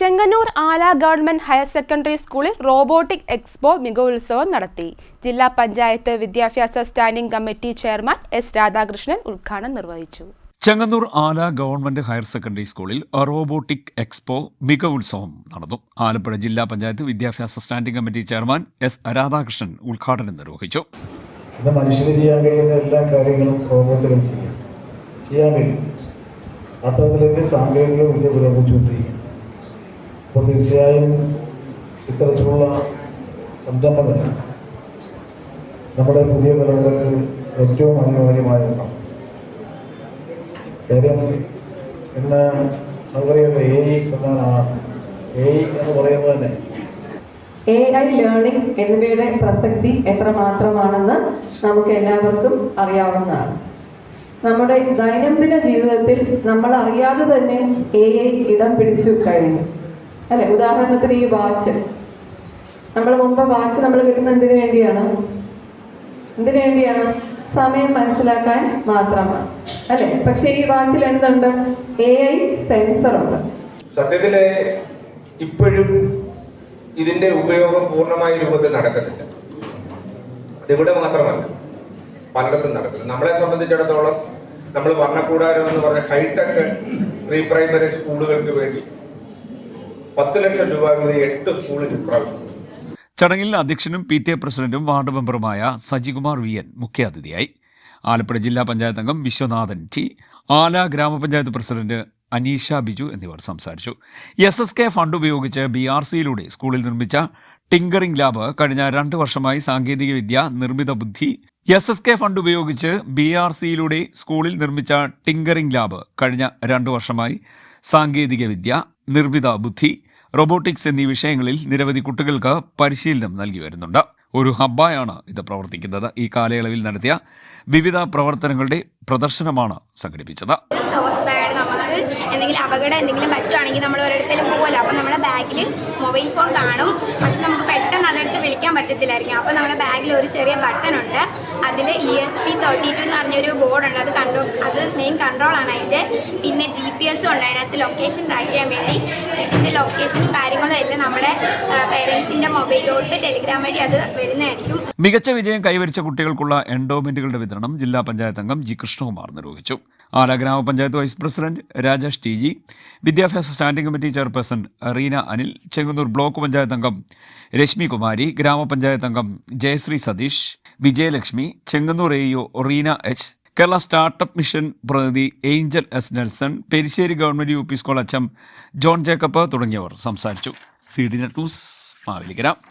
Chengannur Ala government higher secondary സ്കൂളിൽ robotic expo മികവുത്സവം നടത്തി. ജില്ലാ പഞ്ചായത്ത് വിദ്യാഭ്യാസ standing committee chairman S Radhakrishnan ഉദ്ഘാടനം നിർവഹിച്ചു. Chengannur Ala government higher secondary സ്കൂളിൽ റോബോട്ടിക് എക്സ്പോ മികവുത്സവം നടന്നു. ആലപ്പുഴ ജില്ലാ പഞ്ചായത്ത് വിദ്യാഭ്യാസ standing committee chairman S Radhakrishnan ഉദ്ഘാടനം നിർവഹിച്ചു. മനുഷ്യന് ചെയ്യാൻ കഴിയുന്ന എല്ലാ കാര്യങ്ങളും റോബോട്ടുകൾ ചെയ്യും. ചെയ്യാൻ കഴിയും. അത്തരത്തിലേക്ക് സാങ്കേതിക വിദ്യ പുരോഗമിച്ചുകൊണ്ടിരിക്കുകയാണ് അപ്പോൾ തീർച്ചയായും ഇത്തരത്തിലുള്ള സംരംഭങ്ങൾ നമ്മുടെ പുതിയ തലമുറയ്ക്ക് ഏറ്റവും അനിവാര്യമായ ഒന്നാണ്. കാര്യം ഇന്ന് നമുക്കറിയാമല്ലോ എ ഐ സംവിധാനമാണ്. എ ഐ എന്ന് പറയുന്നത് തന്നെ എ ഐ ലേണിംഗ് എന്നിവയുടെ പ്രസക്തി എത്രമാത്രമാണെന്ന് നമുക്ക് എല്ലാവർക്കും അറിയാവുന്നതാണ്. നമ്മുടെ ദൈനംദിന ജീവിതത്തിൽ നമ്മൾ അറിയാതെ തന്നെ എ ഐ ഇടം പിടിച്ചു കഴിഞ്ഞു. അല്ലെ? ഉദാഹരണത്തിന് ഈ വാച്ച് നമ്മൾ മുമ്പ് വാച്ച് നമ്മൾ കിട്ടുന്നത് എന്തിനു വേണ്ടിയാണ്? എന്തിനു വേണ്ടിയാണ്? സമയം മനസ്സിലാക്കാൻ മാത്രമാണ്. അല്ലെ? പക്ഷേ ഈ വാച്ചിൽ എന്തുണ്ട്? എ ഐ സെൻസർ ഉണ്ട്. സത്യത്തിൽ ഇപ്പോഴും ഇതിന്റെ ഉപയോഗം പൂർണമായ രൂപത്തിൽ നടക്കുന്നില്ല അതിവിടെ മാത്രമല്ല. പലയിടത്തും നടക്കുന്നു നമ്മളെ സംബന്ധിച്ചിടത്തോളം നമ്മൾ വർണക്കൂടാരം എന്ന് പറഞ്ഞ ഹൈടെക് പ്രീ പ്രൈമറി സ്കൂളുകൾക്ക് വേണ്ടി പത്ത് ലക്ഷം രൂപ വീതം എട്ട് സ്കൂളിൽ ഇപ്രാവശ്യം. ചടങ്ങിൽ അധ്യക്ഷനും പി ടി എ പ്രസിഡന്റും വാർഡ് മെമ്പറുമായ സജികുമാർ വി എൻ മുഖ്യാതിഥിയായി. ആലപ്പുഴ ജില്ലാ പഞ്ചായത്ത് അംഗം വിശ്വനാഥൻ ടി ആല ഗ്രാമപഞ്ചായത്ത് പ്രസിഡന്റ് അനീഷ ബിജു എന്നിവർ സംസാരിച്ചു. എസ് എസ് കെ ഫണ്ട് ഉപയോഗിച്ച് ബി ആർ സിയിലൂടെ സ്കൂളിൽ നിർമ്മിച്ച ടിങ്കറിംഗ് ലാബ് കഴിഞ്ഞ രണ്ട് വർഷമായി സാങ്കേതികവിദ്യ നിർമ്മിത ബുദ്ധി. എസ് എസ് കെ ഫണ്ട് ഉപയോഗിച്ച് ബി ആർ സിയിലൂടെ സ്കൂളിൽ നിർമ്മിച്ച ടിങ്കറിംഗ് ലാബ് കഴിഞ്ഞ രണ്ട് വർഷമായി സാങ്കേതികവിദ്യ നിർമ്മിത ബുദ്ധി. റോബോട്ടിക്സ് എന്നീ വിഷയങ്ങളിൽ നിരവധി കുട്ടികൾക്ക് പരിശീലനം നൽകി വരുന്നുണ്ട്. ഒരു ഹബ്ബായാണ് ഇത് പ്രവർത്തിക്കുന്നത്. ഈ കാലയളവിൽ നടത്തിയ വിവിധ പ്രവർത്തനങ്ങളുടെ പ്രദർശനമാണ് സംഘടിപ്പിച്ചത്. എന്തെങ്കിലും അപകടം എന്തെങ്കിലും പറ്റുവാണെങ്കിൽ നമ്മൾ ഒരിടത്തേലും പോകുമല്ലോ അപ്പോൾ നമ്മുടെ ബാഗിൽ മൊബൈൽ ഫോൺ കാണും. വിളിക്കാൻ പറ്റത്തില്ലായിരിക്കും. അപ്പോൾ നമ്മുടെ ബാഗിൽ ഒരു ചെറിയ ബട്ടൺ ഉണ്ട്. അതിൽ E S P thirty two എന്ന് പറഞ്ഞൊരു ബോർഡുണ്ട് അത് കൺട്രോൾ അത് മെയിൻ കൺട്രോളാണ് അതിന്റെ പിന്നെ ജി പി എസും ഉണ്ട് അതിനകത്ത് ലൊക്കേഷൻ ട്രാക്ക് ചെയ്യാൻ വേണ്ടി. ഇതിന്റെ ലൊക്കേഷനും കാര്യങ്ങളും എല്ലാം നമ്മുടെ പേരൻസിന്റെ മൊബൈലിലോട്ട് ടെലിഗ്രാം വഴി അത് വരുന്നതായിരിക്കും. മികച്ച വിജയം കൈവരിച്ച കുട്ടികൾക്കുള്ള എൻഡോമെന്റുകളുടെ വിതരണം ജില്ലാ പഞ്ചായത്ത് അംഗം ജി കൃഷ്ണകുമാർ നിർവഹിച്ചു. ആല ഗ്രാമപഞ്ചായത്ത് vice president Rajesh T G വിദ്യാഭ്യാസ standing committee chairperson Reena Anil Chengannur block panchayat അംഗം രശ്മി കുമാരി ഗ്രാമപഞ്ചായത്ത് അംഗം Jayasree Satheesh Vijayalakshmi Chengannur A U Reena H Kerala startup mission പ്രതിനിധി Angel S Nelson Perissery government U P school അച്ഛം John Jacob തുടങ്ങിയവർ സംസാരിച്ചു. C D news Mavelikkara.